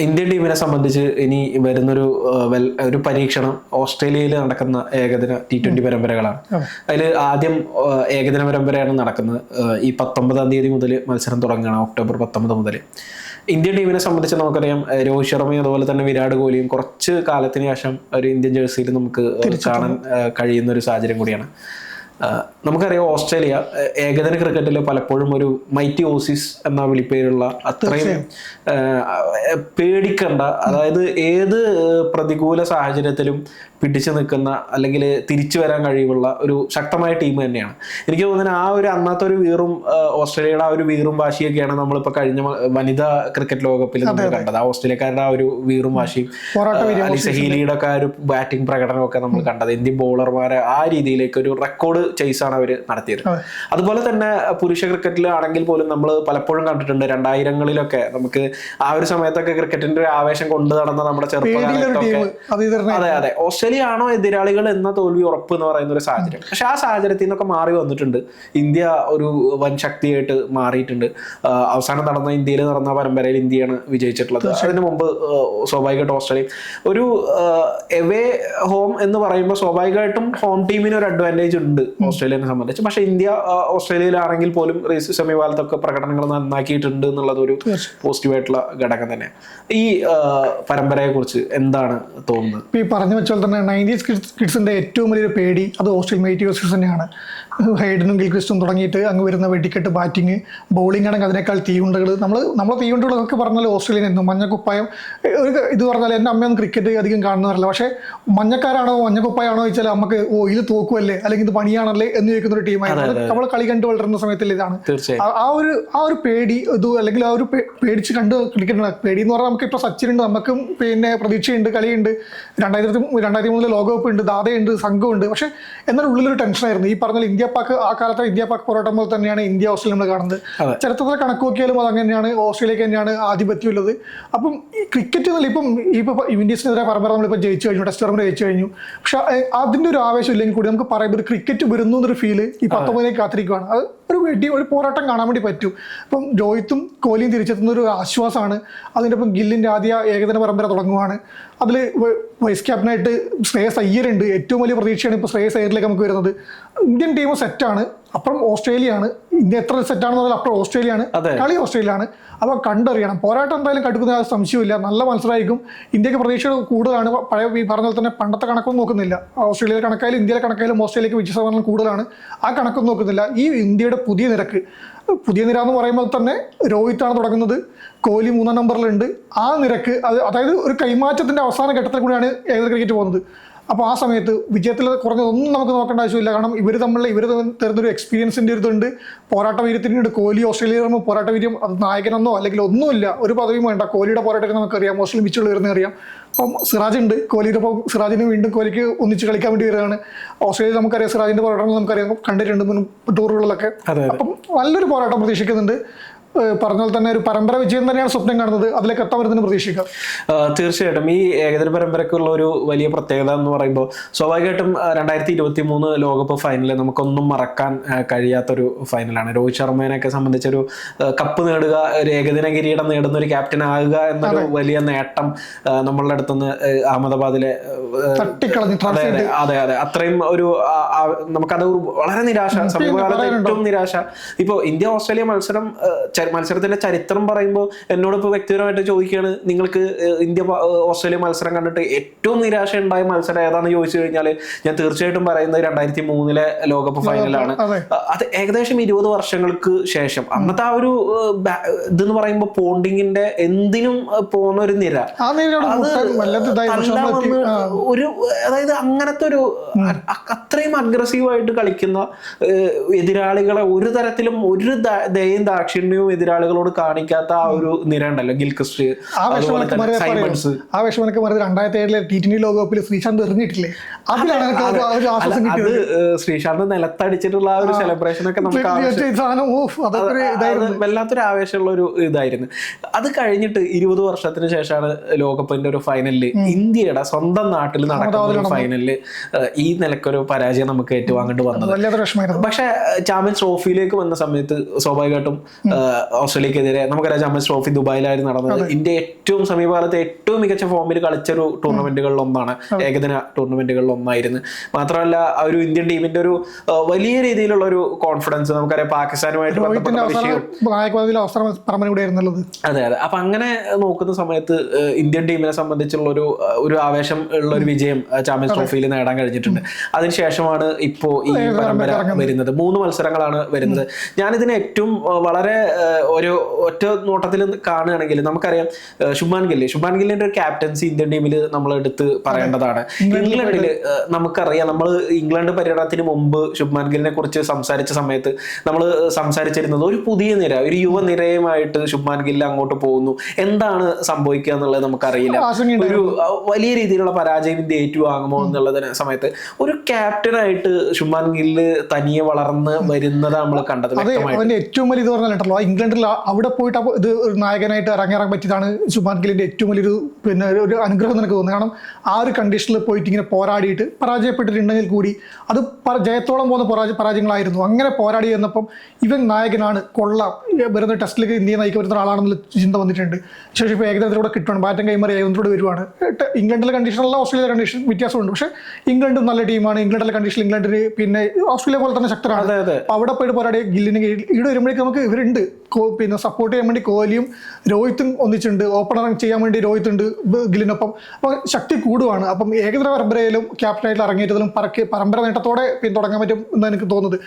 Indian ടീമിനെ സംബന്ധിച്ച് ഇനി വരുന്നൊരു വെൽ- ഒരു പരീക്ഷണം ഓസ്ട്രേലിയയിൽ നടക്കുന്ന ഏകദിന ടി ട്വന്റി പരമ്പരകളാണ്. അതിൽ ആദ്യം ഏകദിന പരമ്പരയാണ് നടക്കുന്നത്. ഈ പത്തൊമ്പതാം തീയതി മുതൽ മത്സരം തുടങ്ങുകയാണ് ഒക്ടോബർ പത്തൊമ്പത് മുതൽ ഇന്ത്യൻ ടീമിനെ സംബന്ധിച്ച് നമുക്കറിയാം രോഹിത് ശർമ്മയും അതുപോലെ തന്നെ വിരാട് കോഹ്ലിയും കുറച്ച് കാലത്തിന് ശേഷം ഒരു ഇന്ത്യൻ ജേഴ്സിയിൽ നമുക്ക് കാണാൻ കഴിയുന്ന ഒരു സാഹചര്യം കൂടിയാണ്. നമുക്കറിയാം ഓസ്ട്രേലിയ ഏകദിന ക്രിക്കറ്റിൽ പലപ്പോഴും ഒരു മൈറ്റി ഓസിസ് എന്ന വിളിപ്പേരുള്ള അത്രയും പേടിക്കണ്ട. അതായത് ഏത് പ്രതികൂല സാഹചര്യത്തിലും പിടിച്ചു നിൽക്കുന്ന അല്ലെങ്കിൽ തിരിച്ചു വരാൻ കഴിവുള്ള ഒരു ശക്തമായ ടീം തന്നെയാണ്. എനിക്ക് തോന്നുന്നത് ആ ഒരു അന്നത്തെ ഒരു വീറും ഓസ്ട്രേലിയയുടെ ആ ഒരു വീറും വാശിയൊക്കെയാണ് നമ്മളിപ്പോൾ കഴിഞ്ഞ വനിതാ ക്രിക്കറ്റ് ലോകകപ്പിൽ നമ്മൾ കണ്ടത്. ആ ഓസ്ട്രേലിയക്കാരുടെ ആ ഒരു വീറും വാശിയും അലിസഹീലിയുടെ അലി സഹീലിയുടെ ഒക്കെ ആ ഒരു ബാറ്റിംഗ് പ്രകടനമൊക്കെ നമ്മൾ കണ്ടത്. ഇന്ത്യൻ ബോളർമാരെ ആ രീതിയിലേക്ക് ഒരു റെക്കോർഡ് ചേസാണ് അവർ നടത്തിയത്. അതുപോലെ തന്നെ പുരുഷ ക്രിക്കറ്റിൽ ആണെങ്കിൽ പോലും നമ്മൾ പലപ്പോഴും കണ്ടിട്ടുണ്ട് രണ്ടായിരങ്ങളിലൊക്കെ നമുക്ക് ആ ഒരു സമയത്തൊക്കെ ക്രിക്കറ്റിന്റെ ഒരു ആവേശം കൊണ്ടു നടന്ന നമ്മുടെ ചെറുപ്പം ചെറുപ്പകാലത്തൊക്കെ അതെ അതെ. ഓസ്ട്രേലിയ ആണോ എതിരാളികൾ എന്ന തോൽവി ഉറപ്പ് എന്ന് പറയുന്ന ഒരു സാഹചര്യം. പക്ഷെ ആ സാഹചര്യത്തിൽ നിന്നൊക്കെ മാറി വന്നിട്ടുണ്ട്. ഇന്ത്യ ഒരു വൻ ശക്തിയായിട്ട് മാറിയിട്ടുണ്ട്. അവസാനം നടന്ന ഇന്ത്യയിൽ നടന്ന പരമ്പരയിൽ ഇന്ത്യയാണ് വിജയിച്ചിട്ടുള്ളത്. അതിന് മുമ്പ് സ്വാഭാവികമായിട്ടും ഓസ്ട്രേലിയ ഒരു എവേ ഹോം എന്ന് പറയുമ്പോൾ സ്വാഭാവികമായിട്ടും ഹോം ടീമിന് ഒരു അഡ്വാന്റേജ് ഉണ്ട്. ഓസ്ട്രേലിയനെ സംബന്ധിച്ച്. പക്ഷെ ഇന്ത്യ ഓസ്ട്രേലിയയിലാണെങ്കിൽ പോലും റേസ് സമീപകാലത്തൊക്കെ പ്രകടനങ്ങൾ നന്നാക്കിയിട്ടുണ്ട് എന്നുള്ളത് ഒരു പോസിറ്റീവായിട്ടുള്ള ഘടകം തന്നെ ഈ പരമ്പരയെ കുറിച്ച് എന്താണ് തോന്നുന്നത്? ഈ പറഞ്ഞു വെച്ചാൽ തന്നെ നയന്റീസ് കിഡ്സ് കിഡ്സിന്റെ ഏറ്റവും വലിയൊരു പേടി അത് ഓസ്ട്രേലിയൻ തന്നെയാണ്. ഹൈഡനും ഗിൽക്രിസ്റ്റും തുടങ്ങിയിട്ട് അങ്ങ് വരുന്ന വെടിക്കെട്ട് ബാറ്റിങ് ബൗളിംഗ് ആണെങ്കിൽ അതിനേക്കാൾ തീയുണ്ടകൾ നമ്മൾ നമ്മൾ തീയുണ്ടകളൊക്കെ പറഞ്ഞാൽ ഓസ്ട്രേലിയൻ എന്നും മഞ്ഞക്കുപ്പായം. ഒരു ഇത് പറഞ്ഞാൽ എന്റെ അമ്മയൊന്നും ക്രിക്കറ്റ് അധികം കാണുന്നവരല്ല പക്ഷേ മഞ്ഞക്കാരാണോ മഞ്ഞക്കുപ്പായാണോ ചോദിച്ചാൽ നമുക്ക് ഓ ഇത് തോക്കുമല്ലേ അല്ലെങ്കിൽ ഇത് പണിയാണല്ലേ എന്ന് ചോദിക്കുന്ന ഒരു ടീമായിരുന്നു നമ്മൾ കളി കണ്ടു വളരുന്ന സമയത്തിൽ ഇതാണ്. ആ- ഒരു ആ ഒരു പേടി ഇത് അല്ലെങ്കിൽ ആ ഒരു പേടിച്ച് കണ്ട് കളിക്കുന്ന പേടി എന്ന് പറഞ്ഞാൽ നമുക്ക് ഇപ്പോൾ സച്ചിൻ ഉണ്ട് നമുക്കും പിന്നെ പ്രതീക്ഷയുണ്ട് കളിയുണ്ട്. രണ്ടായിരത്തി രണ്ടായിരത്തി മൂന്നിലെ ലോകകപ്പ് ഉണ്ട് ദാതയുണ്ട് സംഘമുണ്ട് പക്ഷേ എന്നാൽ ഉള്ളിലൊരു ടെൻഷനായിരുന്നു. ഈ പറഞ്ഞ ഇന്ത്യ പാക്ക് ആ കാലത്തെ ഇന്ത്യ പാക്ക് പോരാട്ടം പോലെ തന്നെയാണ് ഇന്ത്യ ഓസ്ട്രേലിയ നമ്മൾ കാണുന്നത്. ചരിത്രത്തെ ചരിത്രത്തിൽ കണക്ക് നോക്കിയാലും അത് അങ്ങനെയാണ്. ഓസ്ട്രേലിയക്ക് തന്നെയാണ് ആധിപത്യമുള്ളത്. അപ്പം ക്രിക്കറ്റ് എന്നല്ല ഇപ്പം ഇപ്പം ഇന്ത്യൻസിനെതിരെ പരമ്പര നമ്മളിപ്പോൾ ജയിച്ചു കഴിഞ്ഞു ടെസ്റ്റ് പരമ്പര ജയിച്ചു കഴിഞ്ഞു. പക്ഷെ അതിന്റെ ഒരു ആവേശം ഇല്ലെങ്കിൽ കൂടി നമുക്ക് പറയുമ്പോൾ ഒരു ക്രിക്കറ്റ് വരുന്നു എന്നൊരു ഫീൽ ഈ പത്തൊമ്പതിനെ കാത്തിരിക്കുകയാണ് അത് ഒരു വെടി ഒരു പോരാട്ടം കാണാൻ വേണ്ടി പറ്റും. അപ്പം രോഹിത്തും കോഹ്ലിയും തിരിച്ചെത്തുന്ന ഒരു ആശ്വാസമാണ്. അതിന്റെ ഒപ്പം ഗില്ലിന്റെ ആദ്യ ഏകദിന പരമ്പര തുടങ്ങുവാണ്. അതിൽ വൈസ് ക്യാപ്റ്റനായിട്ട് ശ്രേയസ് അയ്യരുണ്ട്. ഏറ്റവും വലിയ പ്രതീക്ഷയാണ് ഇപ്പോൾ ശ്രേയസ് അയ്യറിലേക്ക് നമുക്ക് വരുന്നത്. ഇന്ത്യൻ ടീം സെറ്റാണ് അപ്പുറം ഓസ്ട്രേലിയയാണ്. ഇന്ത്യ എത്ര സെറ്റാണെന്ന് പറഞ്ഞാൽ അപ്പുറം ഓസ്ട്രേലിയയാണ്. ആണ് കളി ഓസ്ട്രേലിയയാണ്. അപ്പോൾ കണ്ടറിയണം. പോരാട്ടം എന്തായാലും കടുക്കുന്ന സംശയമില്ല നല്ല മത്സരമായിരിക്കും. ഇന്ത്യയ്ക്ക് പ്രതീക്ഷകൾ കൂടുതലാണ്. പഴയ ഈ പറഞ്ഞ പോലെ തന്നെ പണ്ടത്തെ കണക്കൊന്നും നോക്കുന്നില്ല. ഓസ്ട്രേലിയയിലെ കണക്കായാലും ഇന്ത്യയിലെ കണക്കായാലും ഓസ്ട്രേലിയക്ക് വിജയ ശതമാനം കൂടുതലാണ്. ആ കണക്കൊന്നും നോക്കുന്നില്ല. ഈ ഇന്ത്യയുടെ പുതിയ നിരക്ക് പുതിയ നിര എന്ന് പറയുമ്പോൾ തന്നെ രോഹിത്താണ് തുടങ്ങുന്നത്. കോഹ്ലി മൂന്നാം നമ്പറിലുണ്ട് ആ നിരക്ക് അത് അതായത് ഒരു കൈമാറ്റത്തിന്റെ അവസാന ഘട്ടത്തിൽ കൂടിയാണ് ഏകദിന ക്രിക്കറ്റ് പോകുന്നത്. അപ്പോൾ ആ സമയത്ത് വിജയത്തിൽ കുറഞ്ഞതൊന്നും നമുക്ക് നോക്കേണ്ട ആവശ്യമില്ല. കാരണം ഇവർ തമ്മിലുള്ള ഇവർ തരുന്നൊരു എക്സ്പീരിയൻസിന്റെ ഒരു ഇതുണ്ട്. പോരാട്ട വീര്യത്തിനുണ്ട് കോഹ്ലി ഓസ്ട്രേലിയ പോരാട്ട വീര്യം അത് നായകനെന്നോ അല്ലെങ്കിൽ ഒന്നുമില്ല ഒരു പദവിയും വേണ്ട. കോഹ്ലിയുടെ പോരാട്ടം നമുക്കറിയാം. ഓസ്ട്രേലിയ മിച്ചുള്ള വരുന്ന അറിയാം. അപ്പം സിറാജ് ഉണ്ട്. കോഹ്ലിയുടെ ഒപ്പം സിറാജിന് വീണ്ടും കോഹ്ലിക്ക് ഒന്നിച്ച് കളിക്കാൻ വേണ്ടി വരികയാണ് ഓസ്ട്രേലിയ നമുക്കറിയാം സിറാജിന്റെ പോരാട്ടങ്ങൾ നമുക്കറിയാം. കണ്ടിട്ടുണ്ട് മുൻ ടൂറുകളിലൊക്കെ അപ്പം നല്ലൊരു പോരാട്ടം പ്രതീക്ഷിക്കുന്നുണ്ട്. ഏഹ് പറഞ്ഞ പോലെ തന്നെ ഒരു പരമ്പര വിജയം തന്നെയാണ് സ്വപ്നം കാണുന്നത്. അതിലേക്ക് എത്താൻ വരുന്നതിന് പ്രതീക്ഷിക്കാം. തീർച്ചയായിട്ടും. ഈ ഏകദിന പരമ്പരക്കുള്ള ഒരു വലിയ പ്രത്യേകത എന്ന് പറയുമ്പോൾ സ്വാഭാവികമായിട്ടും രണ്ടായിരത്തി ഇരുപത്തി മൂന്ന് ലോകകപ്പ് ഫൈനൽ നമുക്കൊന്നും മറക്കാൻ കഴിയാത്തൊരു ഫൈനലാണ് രോഹിത് ശർമ്മേനെയൊക്കെ സംബന്ധിച്ചൊരു കപ്പ് നേടുക ഒരു ഏകദിന കിരീടം നേടുന്ന ഒരു ക്യാപ്റ്റൻ ആകുക എന്നൊരു വലിയ നേട്ടം നമ്മളുടെ അടുത്തുനിന്ന് അഹമ്മദാബാദിലെ അതെ അതെ അതെ അതെ. അത്രയും ഒരു നമുക്കത് വളരെ നിരാശ സമീപകാലത്ത് ഏറ്റവും നിരാശ. ഇപ്പോ ഇന്ത്യ ഓസ്ട്രേലിയ മത്സരം മത്സരത്തിന്റെ ചരിത്രം പറയുമ്പോൾ എന്നോട് ഇപ്പോൾ വ്യക്തിപരമായിട്ട് ചോദിക്കുകയാണ് നിങ്ങൾക്ക് ഇന്ത്യ ഓസ്ട്രേലിയ മത്സരം കണ്ടിട്ട് ഏറ്റവും നിരാശ ഉണ്ടായ മത്സരം ഏതാണെന്ന് ചോദിച്ചു കഴിഞ്ഞാൽ ഞാൻ തീർച്ചയായിട്ടും പറയുന്നത് രണ്ടായിരത്തി മൂന്നിലെ ലോകകപ്പ് ഫൈനലാണ് അത്. ഏകദേശം ഇരുപത് വർഷങ്ങൾക്ക് ശേഷം. അന്നത്തെ ആ ഒരു ഇതെന്ന് പറയുമ്പോൾ പോണ്ടിങ്ങിന്റെ എന്തിനും പോകുന്ന ഒരു നിര. ഒരു അതായത് അങ്ങനത്തെ ഒരു അഗ്രസീവായിട്ട് കളിക്കുന്ന എതിരാളികളെ ഒരു തരത്തിലും ഒരു ദയയും ദാക്ഷിണ്യവും എതിരാളികളോട് കാണിക്കാത്ത ആ ഒരു നിര ഉണ്ടല്ലോ ഗിൽക്രിസ്റ്റ് ആ അതുപോലെ വിഷമനക്ക് തന്നെ മറിയ സൈമൺസ്. ആ വിഷമനക്ക് രണ്ടായിരത്തി ഏഴിലെ ടി ട്വന്റി ലോകകപ്പിൽ ശ്രീശാന്ത് എറിഞ്ഞിട്ടില്ലേ? അതിലാണ് അത് ശ്രീശാന്ത് നിലത്തടിച്ചിട്ടുള്ള ആ ഒരു സെലിബ്രേഷൻ ഒക്കെ നമുക്ക് വല്ലാത്തൊരു ആവേശമുള്ള ഒരു ഇതായിരുന്നു. അത് കഴിഞ്ഞിട്ട് ഇരുപത് വർഷത്തിന് ശേഷമാണ് ലോകകപ്പിന്റെ ഒരു ഫൈനലിൽ ഇന്ത്യയുടെ സ്വന്തം നാട്ടിൽ നടക്കുന്ന ഒരു ഫൈനലിൽ ഈ നിലക്കൊരു പരാജയം നമുക്ക് ഏറ്റുവാങ്ങേണ്ടി വന്നത്. പക്ഷെ ചാമ്പ്യൻസ് ട്രോഫിയിലേക്ക് വന്ന സമയത്ത് സ്വാഭാവികമായിട്ടും ഓസ്ട്രേലിയക്കെതിരെ നമുക്കറിയാം ചാമ്പ്യൻസ് ട്രോഫി ദുബായിലായിരുന്നു നടന്നത്. ഇന്ത്യ ഏറ്റവും സമീപകാലത്ത് ഏറ്റവും മികച്ച ഫോമിൽ കളിച്ച ഒരു ടൂർണമെന്റുകളിൽ ഒന്നാണ് ഏകദിന ടൂർണമെന്റുകളിൽ ഒന്നായിരുന്നു മാത്രമല്ല ആ ഒരു ഇന്ത്യൻ ടീമിന്റെ ഒരു വലിയ രീതിയിലുള്ള ഒരു കോൺഫിഡൻസ് നമുക്കറിയാം പാകിസ്ഥാനുമായിട്ട് ബന്ധപ്പെട്ട വിഷയം. അതെ അതെ. അപ്പൊ അങ്ങനെ നോക്കുന്ന സമയത്ത് ഇന്ത്യൻ ടീമിനെ സംബന്ധിച്ചുള്ള ഒരു ഒരു ആവേശം ഉള്ള ഒരു വിജയം ചാമ്പ്യൻസ് ട്രോഫിയിൽ നേടാൻ കഴിഞ്ഞിട്ടുണ്ട്. അതിനുശേഷമാണ് ഇപ്പോ ഈ പരമ്പര വരുന്നത്. മൂന്ന് മത്സരങ്ങളാണ് വരുന്നത്. ഞാനിതിനെ ഏറ്റവും വളരെ ഒരു ഒറ്റ നോട്ടത്തിൽ കാണുകയാണെങ്കിൽ നമുക്കറിയാം ശുഭാൻ ഗില്ലി. ശുഭാൻ ഗില്ലിന്റെ ഒരു ക്യാപ്റ്റൻസി ഇന്ത്യൻ ടീമിൽ നമ്മൾ എടുത്ത് പറയേണ്ടതാണ്. ഇംഗ്ലണ്ടിൽ നമുക്കറിയാം നമ്മൾ ഇംഗ്ലണ്ട് പര്യടനത്തിന് മുമ്പ് ശുഭ്മാൻ ഗില്ലിനെ കുറിച്ച് സംസാരിച്ച സമയത്ത് നമ്മൾ സംസാരിച്ചിരുന്നത് ഒരു പുതിയ നിര ഒരു യുവനിരയുമായിട്ട് ശുഭ്മാൻ ഗില്ല് അങ്ങോട്ട് പോകുന്നു. എന്താണ് സംഭവിക്കുക എന്നുള്ളത് നമുക്കറിയില്ല. ഒരു വലിയ രീതിയിലുള്ള പരാജയം ഇന്ത്യ ഏറ്റുവാങ്ങുമോ എന്നുള്ളതിന് സമയത്ത് ഒരു ക്യാപ്റ്റനായിട്ട് ഷുമാൻ ഗില്ല് തനിയെ വളർന്ന് വരുന്നത് നമ്മൾ കണ്ടത് അതെ അവന്റെ ഏറ്റവും വലിയ ഇത് പറഞ്ഞല്ലോ ഇംഗ്ലണ്ടിൽ അവിടെ പോയിട്ട് ഇത് ഒരു നായകനായിട്ട് ഇറങ്ങിയിറങ്ങാൻ പറ്റിയതാണ് ഷുമാൻ ഗില്ലിന്റെ ഏറ്റവും വലിയൊരു പിന്നെ ഒരു- അനുഗ്രഹം നിനക്ക് എനിക്ക് തോന്നുന്നത് കാരണം ആ ഒരു കണ്ടീഷനിൽ പോയിട്ട് ഇങ്ങനെ പോരാടിയിട്ട് പരാജയപ്പെട്ടിട്ടുണ്ടെങ്കിൽ കൂടി അത് ജയത്തോളം പോകുന്ന പരാജയ പരാജയങ്ങളായിരുന്നു. അങ്ങനെ പോരാടി എന്നപ്പം ഇവൻ നായകനാണ്. കൊള്ളാം. വരുന്ന ടെസ്റ്റിലേക്ക് ഇന്ത്യ നയിക്കാൻ വരുന്ന ആളാണെന്നുള്ള ചിന്ത വന്നിട്ടുണ്ട്. ശേഷം ഇപ്പോൾ ഏകദിനത്തിലൂടെ കിട്ടുവാണ്. ബാറ്റിംഗ് കൈമാറി ഏകദിനത്തിലൂടെ വരുവാണ്. ഇംഗ്ലണ്ടിലെ കണ്ടീഷനല്ല ഓസ്ട്രേലിയയിലെ കണ്ടീഷൻ വ്യത്യാസമുണ്ട്. പക്ഷേ ഇംഗ്ലണ്ടും നല്ല ടീമാണ് ഇംഗ്ലണ്ടിലെ കണ്ടീഷൻ ഇംഗ്ലണ്ടിന് പിന്നെ ഓസ്ട്രേലിയ പോലെ തന്നെ ശക്തരാണ്. അവിടെ പോയിട്ട് പോരാടിയ ഗില്ലിന് ഇവിടെ വരുമ്പോഴേക്കും നമുക്ക് ഇവരുണ്ട്. പിന്നെ സപ്പോർട്ട് ചെയ്യാൻ വേണ്ടി കോഹ്ലിയും രോഹിത്തും ഒന്നിച്ചുണ്ട് ഓപ്പണർ ചെയ്യാൻ വേണ്ടി രോഹിത് ഉണ്ട് ഗിലിനൊപ്പം അപ്പം അപ്പോൾ ശക്തി കൂടുവാണ്. അപ്പം ഏകദിന പരമ്പരയിലും ക്യാപ്റ്റനായിട്ട് ഇറങ്ങിയിട്ടതിലും പറക്ക് പരമ്പര നേട്ടത്തോടെ പിന്തുടങ്ങാൻ പറ്റും എന്ന് എനിക്ക് തോന്നുന്നത്.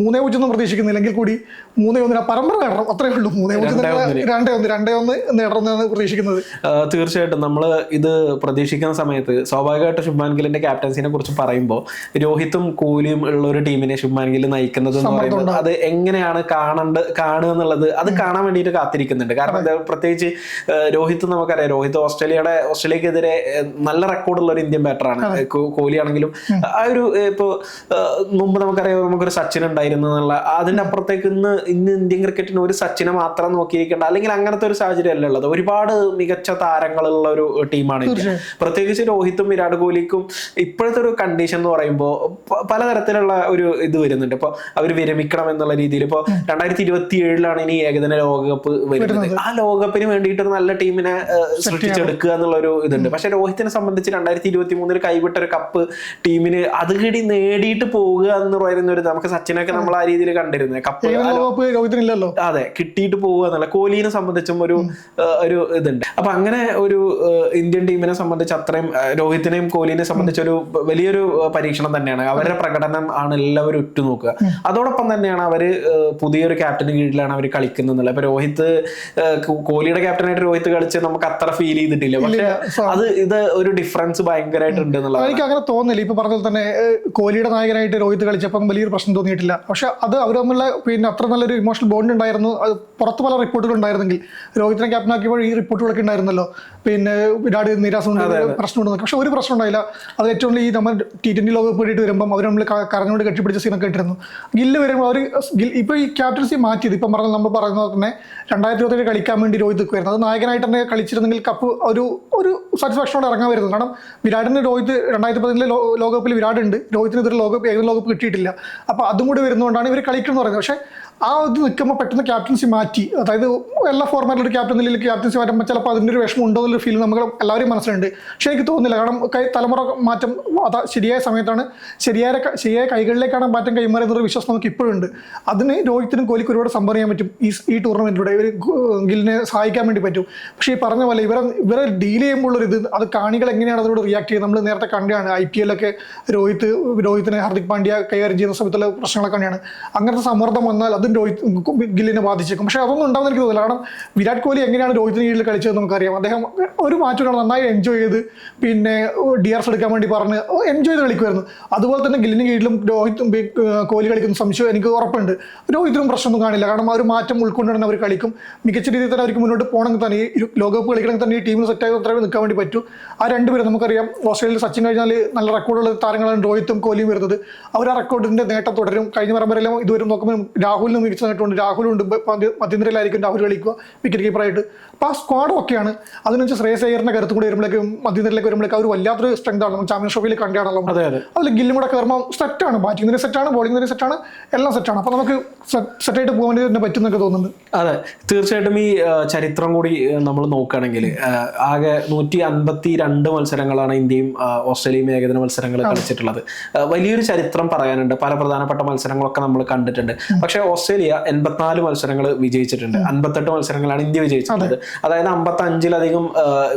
മൂന്നേ പൂജ്യം ഒന്നും പ്രതീക്ഷിക്കുന്നില്ലെങ്കിൽ കൂടി മൂന്നേ ഒന്നിന് പരമ്പര നേടണം. അത്രേ ഉള്ളൂ. മൂന്നേ പൂജ്യം രണ്ടേ ഒന്ന് രണ്ടേ ഒന്ന് നേടണം എന്നാണ് പ്രതീക്ഷിക്കുന്നത് തീർച്ചയായിട്ടും നമ്മൾ ഇത് പ്രതീക്ഷിക്കുന്ന സമയത്ത് സ്വാഭാവികമായിട്ട് ശുഭ്മാൻ ഗില്ലിന്റെ ക്യാപ്റ്റൻസിനെ കുറിച്ച് പറയുമ്പോൾ രോഹിത്തും കോഹ്ലിയും ഉള്ള ഒരു ടീമിനെ ശുഭ്മാൻ ഗില്ല് നയിക്കുന്നത് അത് എങ്ങനെയാണ് കാണേണ്ടത് കാണുക എന്നുള്ളത് അത് കാണാൻ വേണ്ടിയിട്ട് കാത്തിരിക്കുന്നുണ്ട്. കാരണം പ്രത്യേകിച്ച് രോഹിത് നമുക്കറിയാം. രോഹിത് ഓസ്ട്രേലിയയുടെ ഓസ്ട്രേലിയക്കെതിരെ നല്ല റെക്കോർഡുള്ള ഒരു ഇന്ത്യൻ ബാറ്ററാണ് കോഹ്ലി ആണെങ്കിലും ആ ഒരു ഇപ്പോ മുമ്പ് നമുക്കറിയാം നമുക്കൊരു സച്ചിൻ ഉണ്ടായിരുന്നു എന്നുള്ള അതിന്റെ അപ്പുറത്തേക്ക് ഇന്ന് ഇന്ന് ഇന്ത്യൻ ക്രിക്കറ്റിന് ഒരു സച്ചിനെ മാത്രം നോക്കിയിരിക്കേണ്ട അല്ലെങ്കിൽ അങ്ങനത്തെ ഒരു സാഹചര്യം അല്ല ഉള്ളത്. ഒരുപാട് മികച്ച താരങ്ങളുള്ള ഒരു ടീമാണ് ഇന്ത്യ. പ്രത്യേകിച്ച് രോഹിത്തും വിരാട് കോഹ്ലിക്കും ഇപ്പോഴത്തെ ഒരു കണ്ടീഷൻ എന്ന് പറയുമ്പോൾ പലതരത്തിലുള്ള ഒരു ഇത് വരുന്നുണ്ട്. ഇപ്പൊ അവർ വിരമിക്കണം എന്നുള്ള രീതിയിൽ ഇപ്പൊ രണ്ടായിരത്തി ഇരുപത്തി ഏഴിലാണ് ഇനി ഏകദിന ലോകകപ്പ് വരുന്നത്. ആ ലോകകപ്പിന് വേണ്ടിയിട്ട് ഒരു നല്ല ടീമിനെ സൃഷ്ടിച്ചെടുക്കുക എന്നുള്ള ഒരു ഇതുണ്ട്. പക്ഷെ രോഹിത്തിനെ സംബന്ധിച്ച് രണ്ടായിരത്തി ഇരുപത്തി മൂന്നിൽ കൈവിട്ട ഒരു കപ്പ് ടീമിന് അത് കിടി നേടിയിട്ട് പോവുക എന്ന് പറയുന്ന ഒരു നമുക്ക് സച്ചിനൊക്കെ നമ്മൾ ആ രീതിയിൽ കണ്ടിരുന്നത് കപ്പ് രോഹിത്തിനില്ലല്ലോ. അതെ കിട്ടിയിട്ട് പോവുക എന്നുള്ള. കോഹ്ലിനെ സംബന്ധിച്ചും ഒരു ഒരു ഇതുണ്ട്. അപ്പൊ അങ്ങനെ ഒരു ഇന്ത്യൻ ടീമിനെ സംബന്ധിച്ച് അത്രയും രോഹിത്തിനെയും കോഹ്ലിനെ സംബന്ധിച്ച് ഒരു വലിയൊരു പരീക്ഷണം തന്നെയാണ്. അവരുടെ പ്രകടനം ആണ് എല്ലാവരും ഉറ്റുനോക്കുക. അതോടൊപ്പം തന്നെയാണ് അവർ പുതിയൊരു ക്യാപ്റ്റന് കീഴിലാണ് അവർ കളിക്കുന്നത് എന്നുള്ളത് ഇപ്പൊ രോഹിത് കോഹ്ലിയുടെ ക്യാപ്റ്റനായിട്ട് രോഹിത് കളിച്ച് നമുക്ക് അത്ര ഫീൽ ചെയ്തിട്ടില്ല. പക്ഷെ അത് ഇത് ഒരു ഡിഫറൻസ് ഭയങ്കരമായിട്ട് ഉണ്ട് എന്നുള്ളത് എനിക്ക് അങ്ങനെ തോന്നുന്നില്ല. ഇപ്പൊ പറഞ്ഞ തന്നെ കോഹ്ലിയുടെ നായകനായിട്ട് രോഹിത് കളിച്ചപ്പം വലിയൊരു പ്രശ്നം തോന്നിയിട്ടില്ല. പക്ഷെ അത് അവർ തമ്മിലുള്ള പിന്നെ അത്ര നല്ലൊരു ഇമോഷണൽ ബോണ്ട് ഉണ്ടായിരുന്നു. അത് പുറത്ത് പല റിപ്പോർട്ടുകൾ ഉണ്ടായിരുന്നെങ്കിൽ രോഹിത്തിനെ ക്യാപ്റ്റൻ ആക്കിയപ്പോൾ ഈ റിപ്പോർട്ടുകളൊക്കെ ഉണ്ടായിരുന്നല്ലോ. പിന്നെ വിരാട് പ്രശ്നം പ്രശ്നമുണ്ട് പക്ഷെ ഒരു പ്രശ്നം ഉണ്ടായില്ല. അത് ഏറ്റവും ഈ നമ്മൾ ടി ട്വന്റി ലോകകപ്പ് വേണ്ടിയിട്ട് വരുമ്പോൾ അവർ നമ്മൾ കരഞ്ഞുകൊണ്ട് കെട്ടിപ്പിടിച്ച സീനൊക്കെ ഇട്ടിരുന്നു. ഗില്ല് വരുമ്പോൾ അവർ ഇപ്പൊ ഈ ക്യാപ്റ്റൻസി മാറ്റിയത്. ഇപ്പം പറഞ്ഞാൽ നമ്മൾ പറയുന്നത് തന്നെ രണ്ടായിരത്തി ഇരുപത്തേഴ് കളിക്കാൻ വേണ്ടി രോഹിത് വരുന്നത് നായകനായിട്ട് തന്നെ കളിച്ചിരുന്നെങ്കിൽ കപ്പ് ഒരു ഒരു സാറ്റിസ്ഫാക്ഷനോട് ഇറങ്ങാൻ വരുന്നത്. കാരണം വിരാടിന് രോഹിത് രണ്ടായിരത്തി പതിനെട്ടിലെ ലോകകപ്പിൽ വിരാട് ഉണ്ട്. രോഹിത്തിന് ഇതൊരു ലോകകപ്പ് ഏതൊരു ലോകകപ്പ് കിട്ടിയിട്ടില്ല. അപ്പോൾ അതും കൂടി വരുന്നതുകൊണ്ടാണ് ഇവർ കളിക്കുന്നത് പറയുന്നത്. പക്ഷേ ആ ഇത് നിൽക്കുമ്പോൾ പെട്ടെന്ന് ക്യാപ്റ്റൻസി മാറ്റി. അതായത് എല്ലാ ഫോർമാറ്റിലും ഒരു ക്യാപ്റ്റൻ നിലയിൽ ക്യാപ്റ്റൻസി മാറ്റുമ്പോൾ ചിലപ്പോൾ അതിന്റെ ഒരു വിഷമം ഉണ്ടോ എന്നൊരു ഫീൽ നമുക്ക് എല്ലാവരും മനസ്സിലുണ്ട്. പക്ഷേ എനിക്ക് തോന്നുന്നില്ല. കാരണം കൈ തലമുറ മാറ്റം അതാ ശരിയായ സമയത്താണ് ശരിയായ ശരിയായ കൈകളിലേക്കാണ് മാറ്റം കൈമാറിയെന്നൊരു വിശ്വാസം നമുക്ക് ഇപ്പോഴും ഉണ്ട്. അതിന് രോഹിത്തിനും കോലിക്ക് ഒരുപാട് സംഭവം ചെയ്യാൻ പറ്റും. ഈ ഈ ടൂർണമെന്റിലൂടെ ഇവർ ഗില്ലിനെ സഹായിക്കാൻ വേണ്ടി പറ്റും. പക്ഷേ ഈ പറഞ്ഞ പോലെ ഇവരെ ഇവരെ ഡീൽ ചെയ്യുമ്പോൾ ഒരു ഇത് അത് കാണികൾ എങ്ങനെയാണ് അതിനോട് റിയാക്ട് ചെയ്യുന്നത് നമ്മൾ നേരത്തെ കണ്ടാണ്. ഐ പി എല്ലൊക്കെ രോഹിത് രോഹിത്തിനെ ഹാർദിക് പാണ്ഡ്യ കൈകാര്യം ചെയ്യുന്ന സമയത്തുള്ള പ്രശ്നങ്ങളൊക്കെ തന്നെയാണ് അങ്ങനത്തെ സമ്മർദ്ദം വന്നാൽ അതും രോഹിത് ഗില്ലിനെ ബാധിച്ചേക്കും. പക്ഷേ അതൊന്നും ഉണ്ടാവുന്ന എനിക്ക് തോന്നില്ല. കാരണം വിരാട് കോഹ്ലി എങ്ങനെയാണ് രോഹിത്തിന് കീഴിൽ കളിച്ചത് നമുക്കറിയാം. അദ്ദേഹം ഒരു മാറ്റം നന്നായി എൻജോയ് ചെയ്ത് പിന്നെ ഡി ആർസ് എടുക്കാൻ വേണ്ടി പറഞ്ഞ് എൻജോയ് ചെയ്ത് കളിക്കുമായിരുന്നു. അതുപോലെ തന്നെ ഗില്ലിന് കീഴിലും രോഹിത്തും ബി- കോഹ്ലി കളിക്കുന്ന സംശയം എനിക്ക് ഉറപ്പുണ്ട്. രോഹിത്തിനും പ്രശ്നമൊന്നും കാണില്ല. കാരണം ആ ഒരു മാറ്റം ഉൾക്കൊണ്ടുകൊണ്ട് അവർ കളിക്കും. മികച്ച രീതിയിൽ തന്നെ അവർക്ക് മുന്നോട്ട് പോകണമെങ്കിൽ തന്നെ ഈ ലോകകപ്പ് കളിക്കണമെങ്കിൽ തന്നെ ഈ സെറ്റ് സെറ്റായി അത്രയും നിൽക്കാൻ വേണ്ടി പറ്റൂ. ആ രണ്ടുപേരും നമുക്കറിയാം ഓസ്ട്രേലിയയിൽ സച്ചിൻ കഴിഞ്ഞാൽ നല്ല റെക്കോർഡുള്ള താരങ്ങളാണ് രോഹിത്തും കോഹ്ലിയും വരുന്നത്. അവർ ആ റെക്കോർഡിന്റെ നേട്ടം തുടരും. കഴിഞ്ഞ പരമ്പരയിലും ഇതുവരെ നോക്കുമ്പോൾ രാഹുലിന് മികച്ച നേട്ടമുണ്ട് രാഹുലുണ്ട് മധ്യനിരയിലായിരിക്കും രാഹുൽ കളിക്കുക. വിക്കറ്റ് കീപ്പറായിട്ട് അപ്പോൾ ആ സ്ക്വാഡ് ഒക്കെയാണ് അതിനനുസരിച്ച് ശ്രേയസ് അയ്യറിന്റെ കരുത്ത് കൂടി വരുമ്പോഴേക്കും മധ്യനിരയിലേക്ക് വരുമ്പോഴേക്കും അവർ വല്ലാത്തൊരു സ്ട്രെങ്ത് ആണ്. ചാമ്പ്യൻസ് ട്രോഫിയിൽ കണ്ടാണല്ലോ അതെ അതെ. അതിൽ ഗില്ലും കൂടെ കയറുമ്പോൾ സെറ്റാണ് ബാറ്റിംഗ് സെറ്റാണ് ബോളിംഗ് സെറ്റാണ് എല്ലാം സെറ്റാണ് അപ്പോൾ നമുക്ക് സെറ്റായിട്ട് പോകാൻ വേണ്ടി തന്നെ പറ്റുന്നൊക്കെ തോന്നുന്നുണ്ട്. അതെ. തീർച്ചയായിട്ടും ഈ ചരിത്രം കൂടി നമ്മൾ നോക്കുകയാണെങ്കിൽ ആകെ നൂറ്റി അൻപത്തി രണ്ട് മത്സരങ്ങളാണ് ഇന്ത്യയും ഓസ്ട്രേലിയയും ഏകദിന മത്സരങ്ങൾ കളിച്ചിട്ടുള്ളത്. വലിയൊരു ചരിത്രം പറയാനുണ്ട്. പല പ്രധാനപ്പെട്ട മത്സരങ്ങളൊക്കെ നമ്മൾ കണ്ടിട്ടുണ്ട്. പക്ഷേ ഓസ്ട്രേലിയ എൺപത്തിനാല് മത്സരങ്ങൾ വിജയിച്ചിട്ടുണ്ട്. അൻപത്തെട്ട് മത്സരങ്ങളാണ് ഇന്ത്യ വിജയിച്ചിട്ടുള്ളത്. അതായത് അമ്പത്തി അഞ്ചിലധികം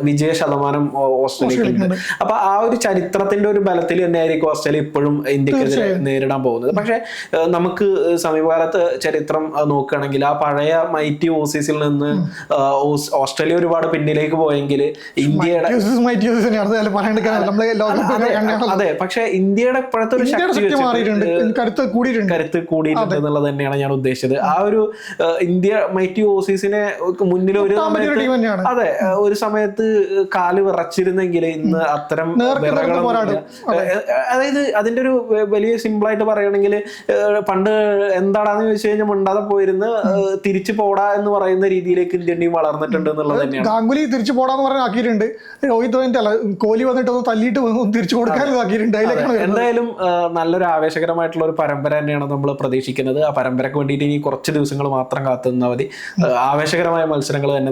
വിജയ ശതമാനം ഓസ്ട്രേലിയക്കുണ്ട്. അപ്പൊ ആ ഒരു ചരിത്രത്തിന്റെ ഒരു ബലത്തിൽ തന്നെയായിരിക്കും ഓസ്ട്രേലിയ ഇപ്പോഴും ഇന്ത്യക്കെതിരെ നേരിടാൻ പോകുന്നത്. പക്ഷെ നമുക്ക് സമീപകാലത്ത് ചരിത്രം നോക്കുകയാണെങ്കിൽ ആ പഴയ മൈറ്റി ഓസീസിൽ നിന്ന് ഓസ്ട്രേലിയ ഒരുപാട് പിന്നിലേക്ക് പോയെങ്കിൽ ഇന്ത്യയുടെ അത് പക്ഷെ ഇന്ത്യയുടെ ഇപ്പോഴത്തെ ഒരു ശക്തി മാറിയിട്ടുണ്ട്. കരുത്ത് കൂടിയിട്ടുണ്ട്. കരുത്ത് കൂടിയിട്ടുണ്ട് എന്നുള്ളത് തന്നെയാണ് ഞാൻ ഉദ്ദേശിച്ചത്. ആ ഒരു ഇന്ത്യ മൈറ്റി ഓസീസിനെ മുന്നിൽ ഒരു സമയത്ത് അതെ ഒരു സമയത്ത് കാൽ വിറച്ചിരുന്നെങ്കിൽ ഇന്ന് അത്തരം അതായത് അതിന്റെ ഒരു വലിയ സിമ്പിൾ ആയിട്ട് പറയുകയാണെങ്കിൽ പണ്ട് എന്താടാന്ന് ചോദിച്ചു കഴിഞ്ഞാൽ മിണ്ടാതെ പോയിരുന്ന് തിരിച്ചു പോടാ എന്ന് പറയുന്ന രീതിയിലേക്ക് ഇന്ത്യൻ ടീം വളർന്നിട്ടുണ്ട് എന്നുള്ളത് തന്നെയാണ്. ഗാംഗുലി തിരിച്ചു പോടാന്ന് പറഞ്ഞ ആക്കിയിട്ടുണ്ട്. രോഹിത് അല്ല കോഹ്ലി വന്നിട്ട് ഒന്ന് തല്ലിയിട്ട് വന്ന് തിരിച്ചു കൊടുക്കാനും ആക്കിയിട്ടുണ്ട്. അതിലേക്കാണ് എന്തായാലും നല്ലൊരു ആവേശകരമായിട്ടുള്ള ഒരു പരമ്പര തന്നെയാണ് നമ്മൾ പ്രതീക്ഷിക്കുന്നത്. ആ പരമ്പരക്ക് വേണ്ടിയിട്ട് ഇനി കുറച്ച് ദിവസങ്ങൾ മാത്രം കാത്തു മതി. ആവേശകരമായ മത്സരങ്ങൾ തന്നെ